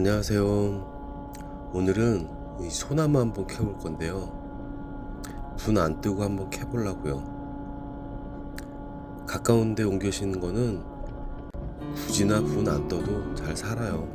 안녕하세요. 오늘은 이 소나무 한번 캐볼 건데요. 불안 뜨고 한번 캐보려고요. 가까운 데 옮겨시는 거는 굳이나 불안 떠도 잘 살아요.